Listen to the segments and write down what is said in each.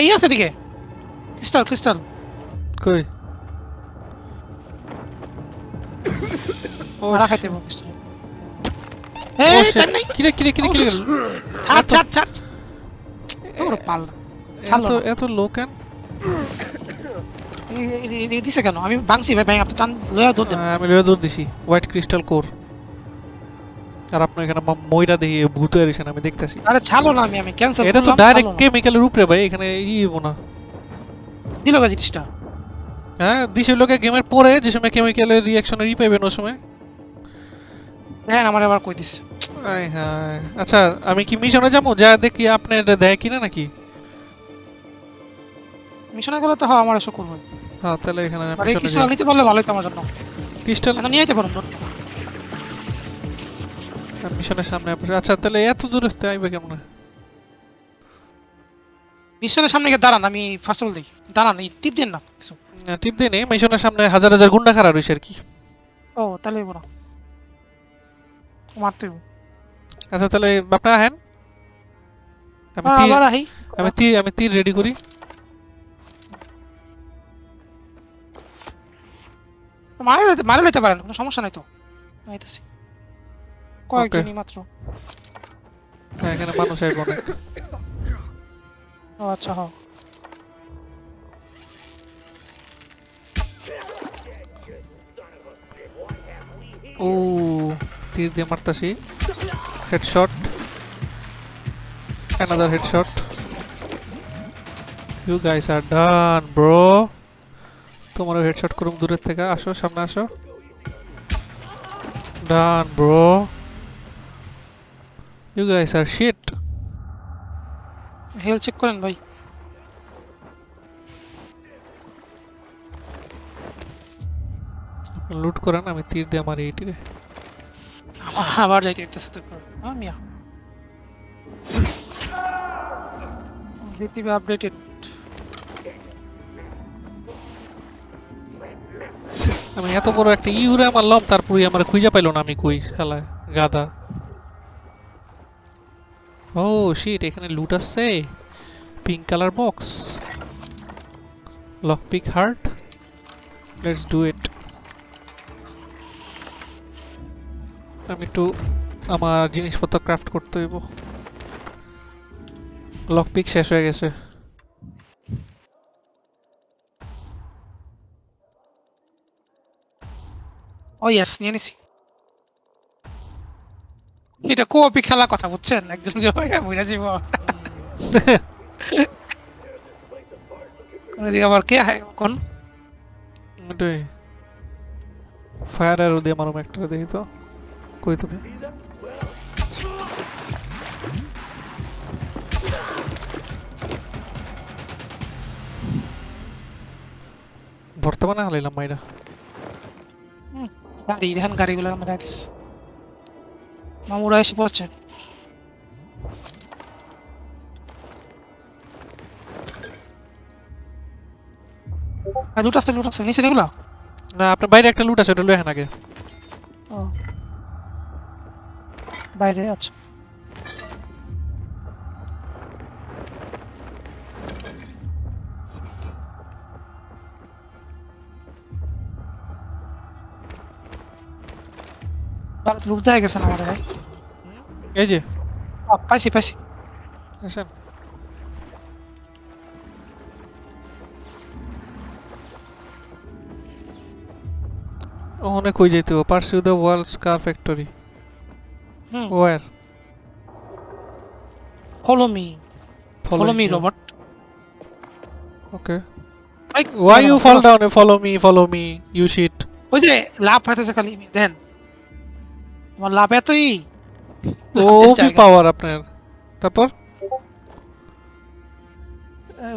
ইয়ে আছে এদিকে ক্রিস্টাল ক্রিস্টাল কই? ও মারা shit. খাইতে হবে ক্রিস্টাল এই shit. নাই কিরে কিরে কিরে কিরে ছাড় ছাড় ছাড় তোর পাল ছাড়লো এত এত লো কেন এ- এ- এ- দিছে কেন আমি ভাঙছি ভাই ভাই আপনি টান লয়া দৌড় আমি লয়ে দৌড় দিছি হোয়াইট ক্রিস্টাল কোর আর আপনার এখানে ম- ময়রা দেখি ভূত এরিছেন আমি দেখতাছি। আরে ছাড়লো না আমি আমি ক্যান্সেল এটা তো ডাইরেক্ট কেমিক্যালের উপরে ভাই এখানে ই হইবো না। দিল গা জিনিসটা। হ্যাঁ দিছে লোকে গেমের পরে যে সময় কেমিক্যালের রিঅ্যাকশনের ই পাইবেন ওই সময়। দেখেন আমার আবার কই দিস আয় হায়। আচ্ছা আমি কি মিশনে যাব? যা দেখি আপনি এটা দেয় কিনা নাকি? মিশনে গেলে তো হ্যাঁ আমার এসব করব। হ্যাঁ তাহলে এখানে এই ক্রিস্টাল নিতে পারলে ভালোই তো আমার জন্য। ক্রিস্টাল নিয়ে যেতে পারুন মিশনের সামনে আচ্ছা তাহলে এত দূরে আইবে কেমন? মিশনের সামনে গিয়ে দাঁড়ান আমি ফাসল দিই দাঁড়ান এই টিপ দিন না কিছু। টিপ দিয়ে নেই মিশনের সামনে হাজার হাজার গুন্ডা খারাপ রয়েছে আর কি। ও তাহলে এবার মারতে। আচ্ছা তাহলে আপনি আহেন। আমি তীর আমি তীর আমি তীর রেডি করি। মারে মারে লইতে পারেন কোনো সমস্যা নাই তো। আইতাছি। কয়েকজনই মাত্র। এখানে মানুষ আইব অনেক। ও আচ্ছা হ্যাঁ ও তীর দিয়ে মারতাছি। Headshot another headshot. You guys are done bro. তোমারও হেডশট করুম দূরের থেকে। আসো সামনে আসো। Done bro you guys are shit. হেল চেক করেন ভাই। লুট করেন আমি তীর দিয়ে মারি এইটিরে আমার আবার যাইতে ইচ্ছা তো করো। মিয়া। দিতে আপডেটেড আমি এত বড় একটা ইউরে মারলাম তারপরে আমার খুঁজে পাইলো না আমি কই শালা গাদা। ও শিট এখানে লুট আসছে? Pink colour box lock pick heart let's do it আমি একটু আমার জিনিসপত্র ক্রাফট করতে হইব। লক পিক শেষ হয়ে গেছে। ও ইয়েস নিয়ে নিছি। এটা কোঅপি খেলা কথা বুঝছেন? একজনকে বুঝা যাইব এদিকে আবার কে আহে কোন এটাই ফায়ার অ্যারো দিয়ে মারো একটা দেখি তো। কই তুমি? বর্তমানে হালাইলাম মাইরা। গাড়ি দেখেন গাড়িগুলো আমরা রাখিস মামুরা এসে পড়ছে। লুট আসছে লুট আসছে নিচে এগুলো? না আপনার বাইরে একটা লুট আছে ওটা লয়ে আগে। ও। বাইরে আচ্ছা। ভালো তো লুট দেয়া আমার ভাই? এই যে। পাইছি পাইছি। আসেন। ওখানে কই যেতে হবে? Pursue the world scar factory. War. Follow me follow me Robert okay Why you fall down? And follow me, follow me, you ওই যে লাভ হইতেছে খালি দেন। আমার লাভ এতই ও লাভের জায়গা। পাওয়ার আপনার তারপর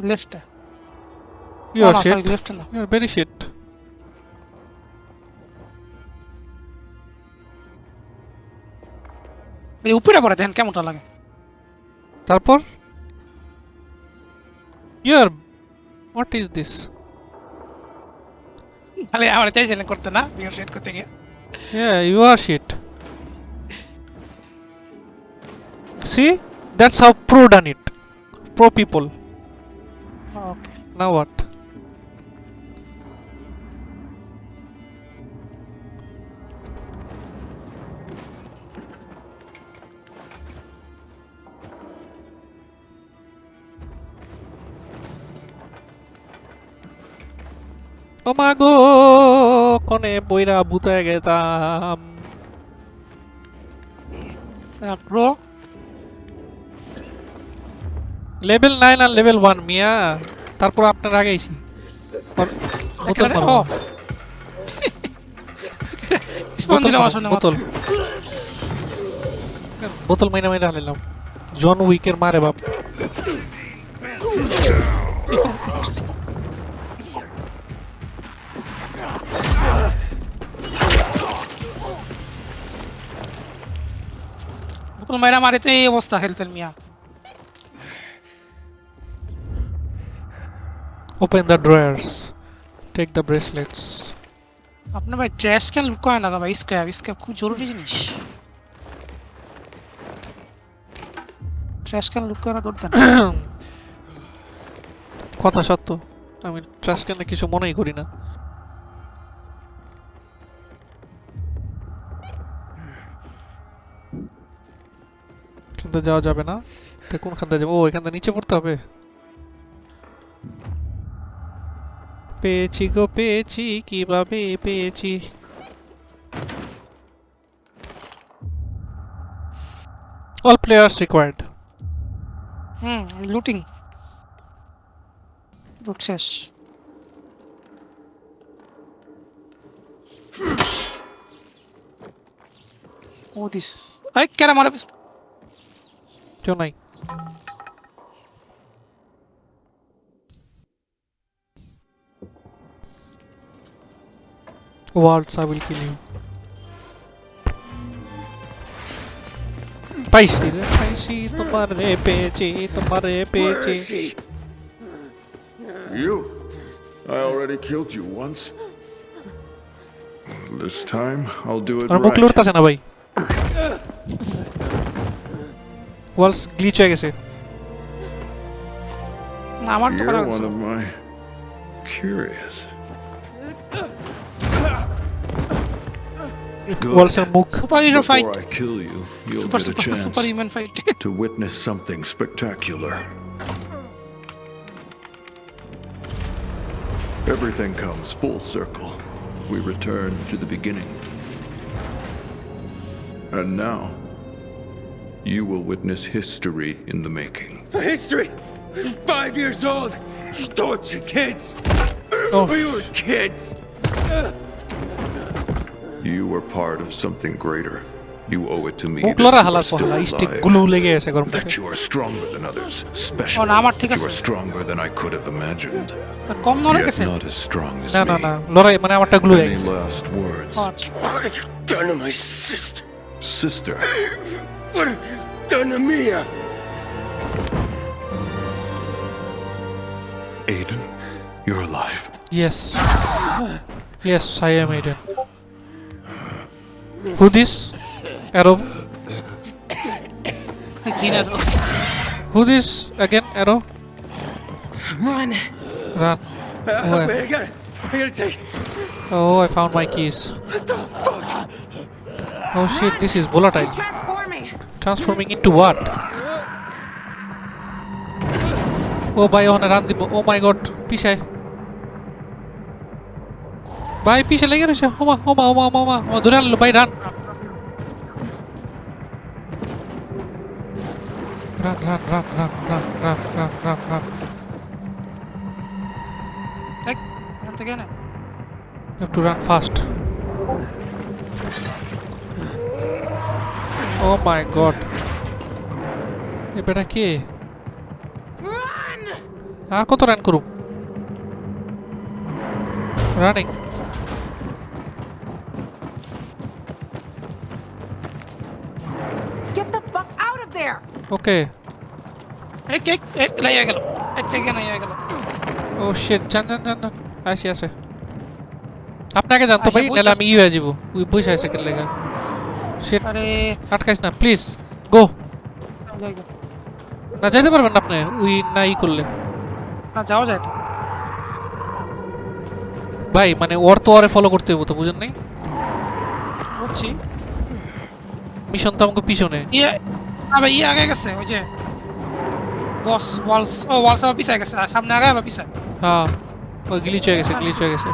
লেফটে you are shit. লেফটে না You are very shit. এই উপরে পড়ে দেখেন কেমনটা লাগে তারপর you are what is this? তাহলে আমার চাইছিলেন করতে না বিয়ার সেট করতে গিয়ে Yeah, you are shit. See? That's how pro done it. Pro people. Okay Now what? ও মা গো কনে বইরা ভূতে গেতাম ব্রো লেভেল নাইন আর লেভেল ওয়ান মিয়া। তারপর আপনার আগেইছি ওর- বোতল। ও। বোতল বোতল। বোতল মাইনা মাইনা হালিলাম জন উইকের মারে বাপ। বোতল মাইরা মারে তো এই অবস্থা হেলথের মিয়া। Open the drawers. Take the bracelets. अपने भाई ट्रैश कैन लुक आया ना भाई स्क्रैप स्क्रैप খুব জরুরি জিনিস। ট্র্যাশ ক্যান লুক করে দৌড় দেন কথা সত্য আমি ট্র্যাশ ক্যানে কিছু মনেই করি না। কিন্তু যাওয়া যাবে না। তো কোনখান থেকে যাব? ও এখান থেকে নিচে পড়তে হবে? পেয়েছি গো পেয়েছি কিভাবে পেয়েছি? All players required. hmm looting. Loot chest oh this. I can't i'm Waltz, I will kill you. পাইছি রে পাইছি তোমার রে পেয়েছি তোমার রে Where পেয়েছি is she? You? I already killed you once. This time, I'll do it আর মুখ right. লড়তেছে না ভাই ওয়ালস গ্লিচ হয়ে গেছে না আমার তো করা You're গেছে one of my curious. Walser Mook. Superhero fight. I kill you, you'll super, get a chance superhuman fight. to witness something spectacular. Everything comes full circle. We return to the beginning. And now, you will witness history in the making. History? Five years old? You torture kids? Oh. We were kids! You were part of something greater. You owe it to me that you are still alive, that you are stronger than others, special, that you are stronger than I could have imagined, yet not as strong as me. Any last words? What have you done to my sister? Sister? What have you done to Mia? Aiden, you're alive. Yes. Yes, I am Aiden. Who this? Arrow. Green R Who this again? Arrow. Run. Run. Uh, I gotta, I gotta take. Oh, I found my keys. What the fuck? Oh shit, this is volatile. Transforming. Transforming into what? Oh, ভাই ওখানে run দিব ও মাই god পিছায় ভাই পিছে লেগে রয়েছে ওমা ওমা ওমা ওমা ওমা ও ধরে আনলো ভাই run run run run run run run run run run দেখ এখান থেকে না You have to run fast. Oh my god. এ বেটা কে Run. আর কত রান করুম রানিং Get ওকে। এক এক এই লাইয়া গেল এক থেকে লাইয়া গেল। ও শিট জান জান জান আসি আছে আপনাকে জানতো ভাই নাহলে আমি ই হয়ে যাব। ওই বসে আছে কেন লেগা। শিট আরে। আটকাইস না প্লিজ গো না যাইতে পারবেন না আপনি ওই নাই করলে। না যাওয়া যায় ভাই মানে ওর তো ওরে ফলো করতে হইব তো বুঝেন নাই? বুঝছি। মিশন তো আমাকে পিছনে। ইয়ে না ভাই ইয়ে আগে গেছে ওই যে বস ওয়ালস ও ওয়ালস আবার পিছায় গেছে সামনে আগে আবার পিছায়। হ্যাঁ ওই গ্লিচ হয়ে গেছে গ্লিচ হয়ে গেছে।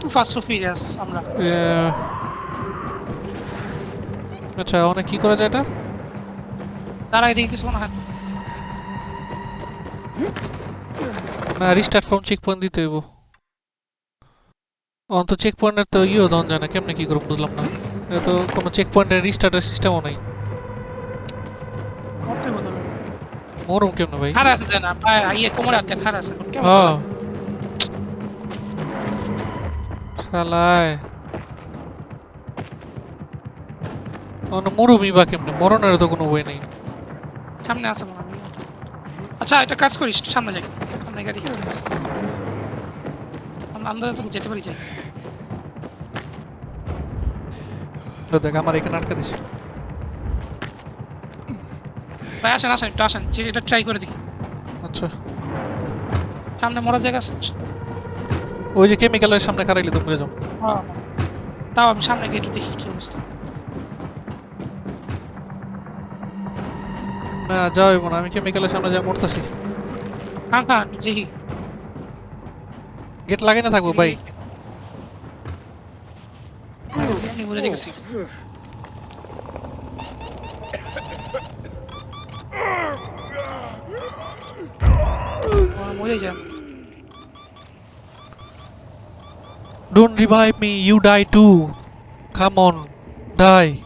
টু ফাস্ট টু ফিরিয়াস আমরা। আচ্ছা অনেক কি করা যায় এটা? তার আগে দেখি কিছু মনে হয় না। রিস্টার্ট ফ্রম চেক পয়েন্ট দিতে হইব। অন্ত চেক পয়েন্টের তো ইও দন যায় না কেমনে কি করব বুঝলাম না। এটা তো কোনো চেক পয়েন্টের রিস্টার্টের সিস্টেমও নাই মরম কেমনে ভাই? খারা আছে দেন পায়ে ইয়ে কোমরে হাতে খারা আছে হ্যাঁ। শালায়। অন্য মরুমি বা কেমনে? মরণের তো কোনো বই নেই। সামনে আছে মনে আচ্ছা একটা কাজ করিস সামনে যাই। সামনে দেখি। আমরা আন্দাজে তো যেতে পারি যাই। দেখ আমার এখানে আটকে দিস। ভাই আসেন আসেন একটু আসেন। এটা ট্রাই করে দেখি। আচ্ছা। সামনে মরার জায়গা আছে? ওই যে কেমিক্যালের সামনে খারাইলি তুমি যাও হ্যাঁ। তাও আমি সামনে গিয়ে একটু দেখি কি অবস্থা। না যাও হইব না আমি কেমিক্যালের সামনে যা মরতাছি। হ্যাঁ হ্যাঁ দেখি। গেট লাগাই না থাকব ভাই। 아니 와 뭐야 이제. Don't revive me, you die too. Come on, die,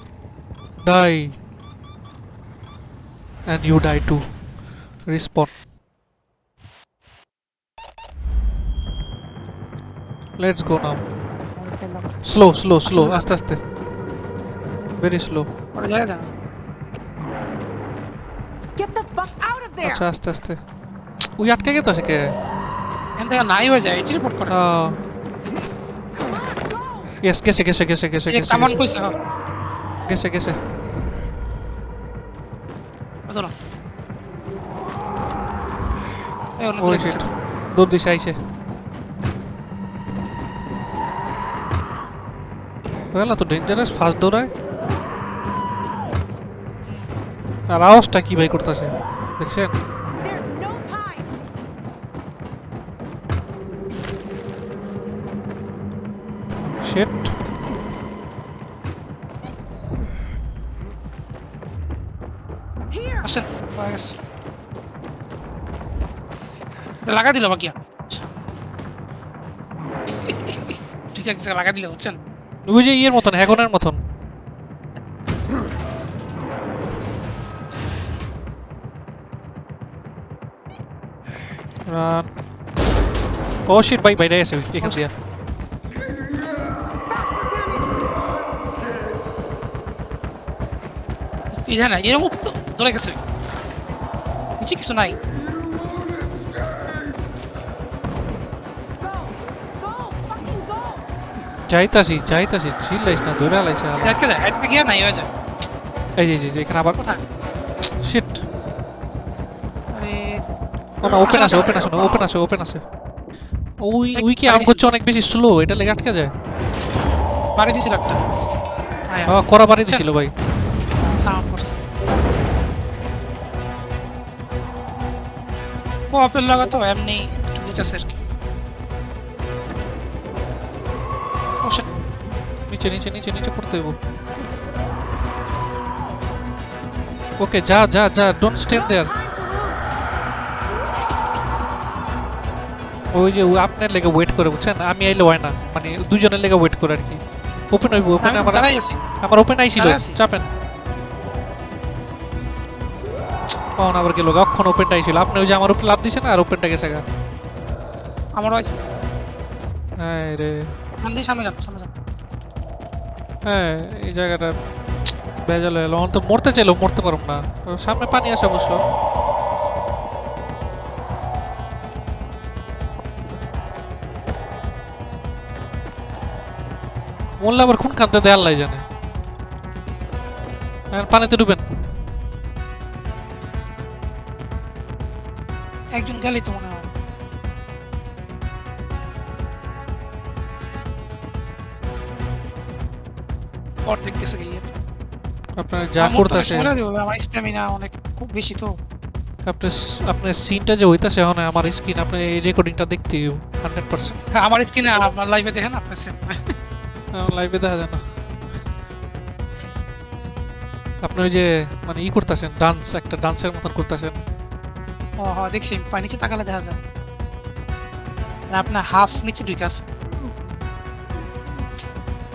die, and you die too. Respawn. Let's go now. Slow, slow, slow. আস্তে আস্তে. Very slow. ওরা যায় না Get the fuck out of there! আচ্ছা আস্তে আস্তে. ওই আটকে গেছে কে? এখান থেকে নাই হয়ে যায় টেলিপোর্ট করে আহ. Yes, গেছে গেছে গেছে গেছে গেছে কামান গেছে, কইছে গেছে গেছে. বুঝো না এই অন্য Oh দূরে দিছে আইছে ওগুলা তো ডেঞ্জারাস ফাস্ট দৌড়ায়। আর আওয়াজটা কি ভাই করতেছে? দেখছেন? Here! আসেন হয়ে লাগা দিল বাকি ঠিক আছে লাগা দিলে বুঝছেন? ওই যে ইয়ের মতন, হ্যাগনের মতন। রান ও শিট ভাই বাইরে আছে এখান দিয়া কি জানা এরকম তো ধরে গেছে। কিছু নাই। যাইতাছি যাইতাছি চিল্লাইস না আলাইছে আলা আটকে যায় আটকে গিয়ে নাই হয়ে যায় এই যে, যে যে, এখানে আবার কোথায় শিট না ওপেন আছে ওপেন আছে ওপেন আছে ওপেন আছে ওই উই কি আম করছে অনেক বেশি স্লো এটা লেগে আটকে যায় বাড়ি দিয়েছিল একটা হ্যাঁ করা বাড়ি দিছিল ভাই সাউন্ড করছে ও আপেল লাগা তো এমনি নিচে আছে আর নিচে নিচে নিচে নিচে পড়তে হইব। ওকে যা যা যা ডোন্ট স্টে No দেয়ার! ওই যে আপনার লেগে ওয়েট করে বুঝছেন? আমি আইলে হয় না। মানে দুজনের লেগে ওয়েট করে আর কি। ওপেন হইব ওপেন আমার আমার ওপেন আইছিল। চাপেন। অন আবার গেল অক্ষণ ওপেনটা আইছিল আপনি ওই যে আমার উপর লাভ দিছেন আর ওপেনটা গেছে গা। আমারও আছে হ্যাঁ রে। সামনে সামনে যান সামনে হ্যাঁ এই জায়গাটা বেজাল হলো তো মরতে চাইলেও মরতে পারব না। সামনে পানি আছে অবশ্য। মরলে আবার খুন খানতে দেয় আল্লাহ জানে। পানিতে ডুবেন। একজন গেলেই তো অর্ধেক গেছে গিয়ে আপনার যা করতেছে লাগে, আমার স্ট্যামিনা অনেক খুব বেশি তো। আপনার স- আপনার সিনটা যে হইতাছে এখন আমার স্ক্রিন আপনি এই রেকর্ডিংটা দেখতে হান্ড্রেড পার্সেন্ট হ্যাঁ, আমার স্ক্রিনে আপনার লাইভে দেখেন আপনার। লাইভে দেখা যায় না। আপনি ওই যে মানে ই করতেছেন ডান্স একটা ডান্সের মতন করতেছেন। ও দেখছি পানি নিচে তাকালে দেখা যায়। আপনার হাফ নিচে ঢুকে আছে।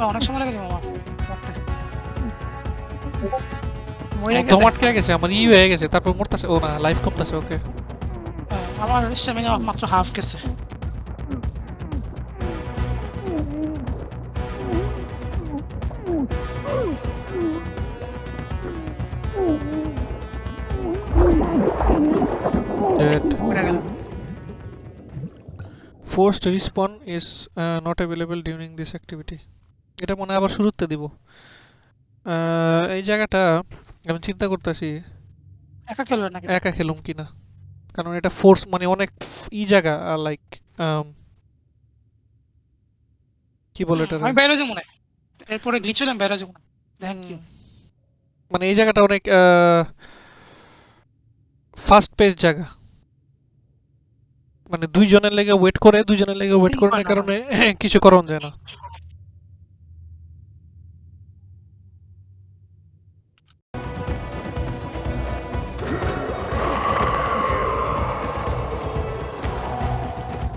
অনেক সময় লেগেছে মামা মরে গেছে দম আটকে গেছে আমার ই হয়ে গেছে তারপর মরতেছে ও না লাইফ কমতেছে ওকে আমার স্ট্যামিনা মাত্র হাফ গেছে ডেড মরে গেল forced respawn is uh, not available during this activity. এটা মনে হয় আবার শুরুতে দিব এই জায়গাটা আমি চিন্তা করতেছি একা খেলবে নাকি? একা খেলুম কিনা। কারণ এটা ফোর্স মানে অনেক ই জায়গা লাইক কি বলে এটা আমি বাইরে যাব না। এরপরে গ্লিচ হলাম বাইরে যাব না। মানে এই জায়গাটা অনেক ফাস্ট পেস জায়গা। মানে দুইজনের লেগে ওয়েট করে দুইজনের লেগে ওয়েট করার। কারণে কিছু করণ যায় না।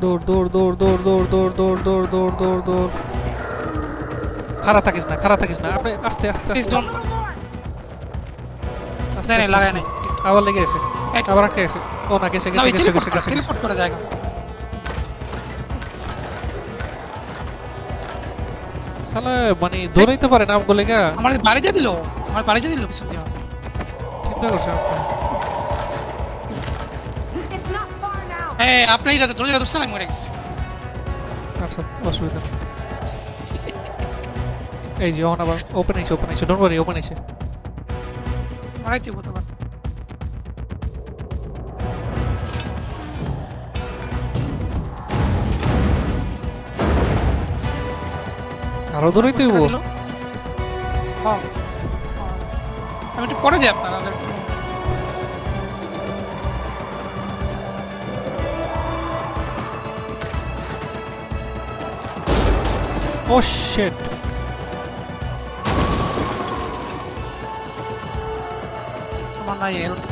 দৌড় দৌড় দৌড় দৌড় দৌড় দৌড় দৌড় দৌড় দৌড় দৌড় দৌড় খাড়া থাকিস না খাড়া থাকিস না আপনি আস্তে আস্তে Please আস্তে don't- আস্তে, নাই, নাই, আস্তে, লাগাই আস্তে। নাই। আবার লেগে গেছে এক- আবার আটকে গেছে ও না গেছে না, গেছে ওই গেছে teleport গেছে করা, গেছে teleport করা জায়গা। তাহলে মানে দৌড়াইতে পারে না আমগুলো গা আমার বাড়ি দিয়ে দিল আমার বাড়ি দিয়ে দিল পিছন দিয়ে চিন্তা করছে আপনি। হ্যাঁ আপনি এটা দরজা ধরছেন আমি মরে গেছি। আচ্ছা অসুবিধা এই যে অন আবার ওপেন আছে ওপেন আছে ডোন্ট ওয়ারি ওপেন আছে মারাইতে হতে পারে আরও টাকা হ্যাঁ। হ্যাঁ। আমি একটু পরে যাই আপনার ও শিট আমার নাই হেলথ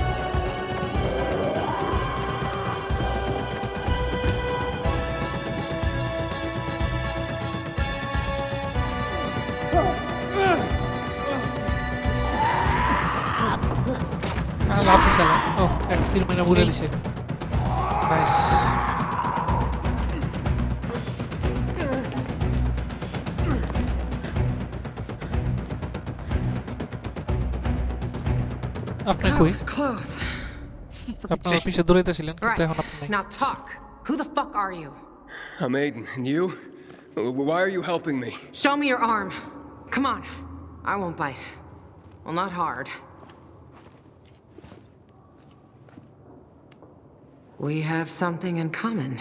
লাভ দিছে ও এক তিন মিনিট বুড়ে দিছে। নাইস আপনি That কই was close. আপনার পিছে দৌড়াইতেছিলেন কিন্তু Right. এখন আপনি নাই Now talk. Who the fuck are you? I'm Aiden, and you? Uh, Why are you helping me? Show me your arm. Come on. I won't bite. Well, not hard. We have something in common.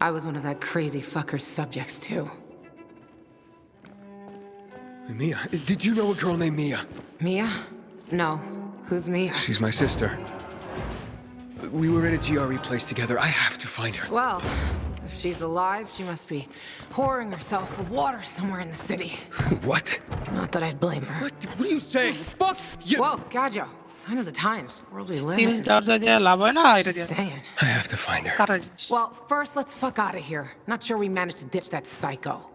I was one of that crazy fucker's subjects, too. Mia, did you know a girl named Mia? Mia? No. Who's me? She's my sister. We were at a GRE place together. I have to find her. Well, if she's alive, she must be pouring herself with water somewhere in the city. what? Not that I'd blame her. What, what are you saying? Fuck you! Whoa, Gajo. Sign of the times. World we live in. Just saying. I have to find her. Well, first, let's fuck out of here. Not sure we managed to ditch that psycho.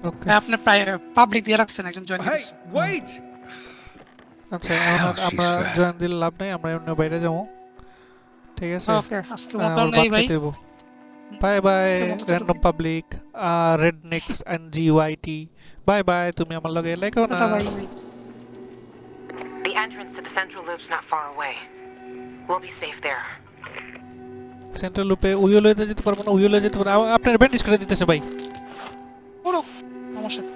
ওকে হ্যাঁ, আপনি public দিয়ে রাখছেন একজন join Hey, wait! আচ্ছা এখন আর she's আমরা fast. Join দিলে লাভ নাই আমরা অন্য বাইরে যাব ঠিক আছে ওকে আজকে আহ, মতো আমার নেই বাদ ভাই খেতে হইব বাই বাই আজকের মতো random public red next end G Y T bye bye তুমি আমার লগে লাইকও না টাটা ভাই ভাই The entrance to the central loop's not far away. We'll be safe there. Central লুপে উইওলয়ে যেতে পারব না উইওলয়ে যেতে পারব আ- আপনার ব্যান্ডেজ করে দিতেছে ভাই পুরো সমস্যা নেই।